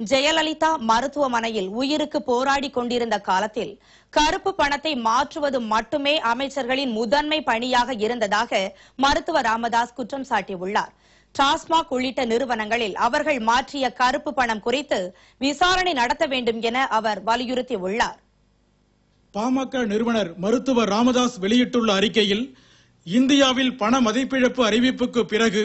ஜெயலலிதா மருத்துவமனையில் உயிருக்கு போராடி கொண்டிருந்த காலத்தில் கருப்பு பணத்தை மாற்றுவது மட்டுமே அமைச்சர்களின் முதன்மை பணியாக இருந்ததாக மருத்துவ ராமதாஸ் குற்றம் சாட்டியுள்ளார். டாஸ்மாக் உள்ளிட்ட நிறுவனங்களில் அவர்கள் மாற்றிய கருப்பு பணம் குறித்து விசாரணை நடத்த வேண்டும் என அவர் வலியுறுத்தியுள்ளார். பாமக நிறுவனர் மருத்துவர் ராமதாஸ் வெளியிட்டுள்ள அறிக்கையில் இந்தியாவில் பண மதிப்பிழப்பு அறிவிப்புக்கு பிறகு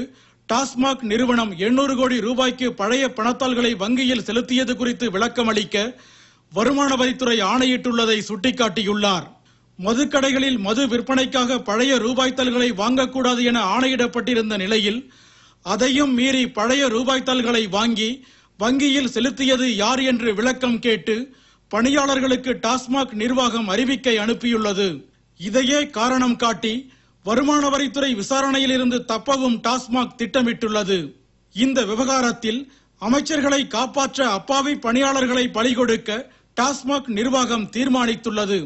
டாஸ்மாக் நிறுவனம் 800 கோடி ரூபாய்க்கு பழைய பணத்தாள்களை வங்கியில் செலுத்தியது குறித்து விளக்கம் அளிக்க வருமான வரித்துறை ஆணையிட்டுள்ளதை சுட்டிக்காட்டியுள்ளார். மதுக்கடைகளில் மது விற்பனைக்காக பழைய ரூபாய்த்தாள்களை வாங்கக்கூடாது என ஆணையிடப்பட்டிருந்த நிலையில் அதையும் மீறி பழைய ரூபாய்த்தாள்களை வாங்கி வங்கியில் செலுத்தியது யார் என்று விளக்கம் கேட்டு பணியாளர்களுக்கு டாஸ்மாக் நிர்வாகம் அறிவிக்கை அனுப்பியுள்ளது. இதையே காரணம் காட்டி வருமான வரித்துறை விசாரணையில் இருந்து தப்பவும் டாஸ்மாக் திட்டமிட்டுள்ளது. இந்த விவகாரத்தில் அமைச்சர்களை காப்பாற்ற அப்பாவி பணியாளர்களை பலிகொடுக்க டாஸ்மாக் நிர்வாகம் தீர்மானித்துள்ளது.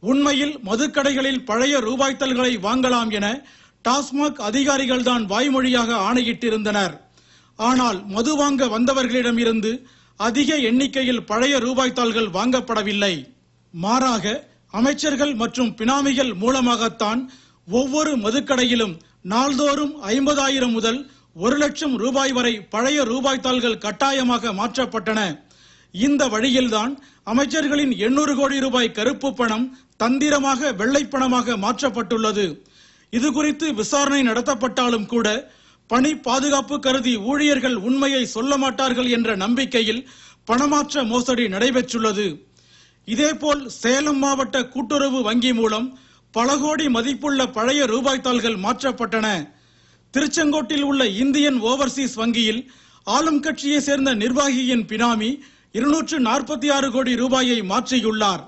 உண்மையில் மதுக்கடைகளில் பழைய ரூபாய்த்தல்களை வாங்கலாம் என டாஸ்மாக் அதிகாரிகள்தான் வாய்மொழியாக ஆணையிட்டிருந்தனர். ஆனால் மது வாங்க வந்தவர்களிடமிருந்து அதிக எண்ணிக்கையில் பழைய ரூபாய்த்தாள்கள் வாங்கப்படவில்லை. மாறாக அமைச்சர்கள் மற்றும் பினாமிகள் மூலமாகத்தான் ஒவ்வொரு மதுக்கடையிலும் நாள்தோறும் ஐம்பதாயிரம் முதல் ஒரு லட்சம் ரூபாய் வரை பழைய ரூபாய் தாள்கள் கட்டாயமாக மாற்றப்பட்டன. இந்த வழியில்தான் அமைச்சர்களின் 800 கோடி ரூபாய் கருப்பு பணம் தந்திரமாக வெள்ளை பணமாக மாற்றப்பட்டுள்ளது. இது குறித்து விசாரணை நடத்தப்பட்டாலும் கூட பணி பாதுகாப்பு கருதி ஊழியர்கள் உண்மையை சொல்ல மாட்டார்கள் என்ற நம்பிக்கையில் பணமாற்ற மோசடி நடைபெற்றுள்ளது. இதேபோல் சேலம் மாவட்ட கூட்டுறவு வங்கி மூலம் பல கோடி மதிப்புள்ள பழைய ரூபாய் தாள்கள் மாற்றப்பட்டன. திருச்செங்கோட்டில் உள்ள இந்தியன் ஓவர்சீஸ் வங்கியில் ஆளும் கட்சியை சேர்ந்த நிர்வாகியின் பினாமி இருநூற்று நாற்பத்தி ஆறு கோடி ரூபாயை மாற்றியுள்ளார்.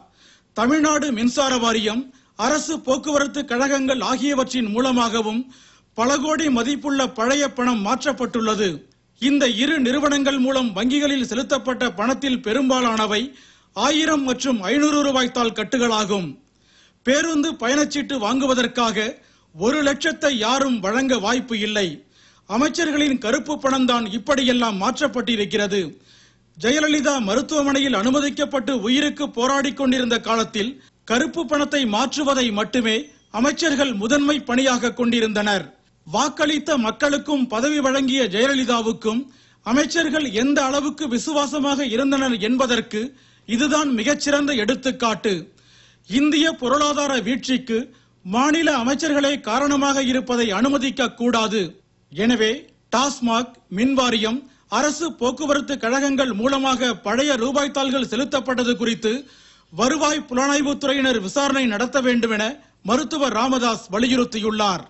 தமிழ்நாடு மின்சார வாரியம் அரசு போக்குவரத்து கழகங்கள் ஆகியவற்றின் மூலமாகவும் பல கோடி மதிப்புள்ள பழைய பணம் மாற்றப்பட்டுள்ளது. இந்த இரு நிறுவனங்கள் மூலம் வங்கிகளில் செலுத்தப்பட்ட பணத்தில் பெரும்பாலானவை ஆயிரம் மற்றும் ஐநூறு ரூபாய் தாள் கட்டுகளாகும். பேருந்து பயணச்சீட்டு வாங்குவதற்காக ஒரு லட்சத்தை யாரும் வழங்க வாய்ப்பு இல்லை. அமைச்சர்களின் கருப்பு பணம்தான் இப்படியெல்லாம் மாற்றப்பட்டிருக்கிறது. ஜெயலலிதா மருத்துவமனையில் அனுமதிக்கப்பட்டு உயிருக்கு போராடி கொண்டிருந்த காலத்தில் கருப்பு பணத்தை மாற்றுவதை மட்டுமே அமைச்சர்கள் முதன்மை பணியாக கொண்டிருந்தனர். வாக்களித்த மக்களுக்கும் பதவி வழங்கிய ஜெயலலிதாவுக்கும் அமைச்சர்கள் எந்த அளவுக்கு விசுவாசமாக இருந்தனர் என்பதற்கு இதுதான் மிகச்சிறந்த எடுத்துக்காட்டு. இந்திய பொருளாதார வீழ்ச்சிக்கு மாநில அமைச்சர்களே காரணமாக இருப்பதை அனுமதிக்க கூடாது. எனவே டாஸ்மாக் மின்வாரியம் அரசு போக்குவரத்து கழகங்கள் மூலமாக பழைய ரூபாய் தாள்கள் செலுத்தப்பட்டது குறித்து வருவாய் புலனாய்வுத் துறையினர் விசாரணை நடத்த வேண்டும் என மருத்துவர் ராமதாஸ் வலியுறுத்தியுள்ளார்.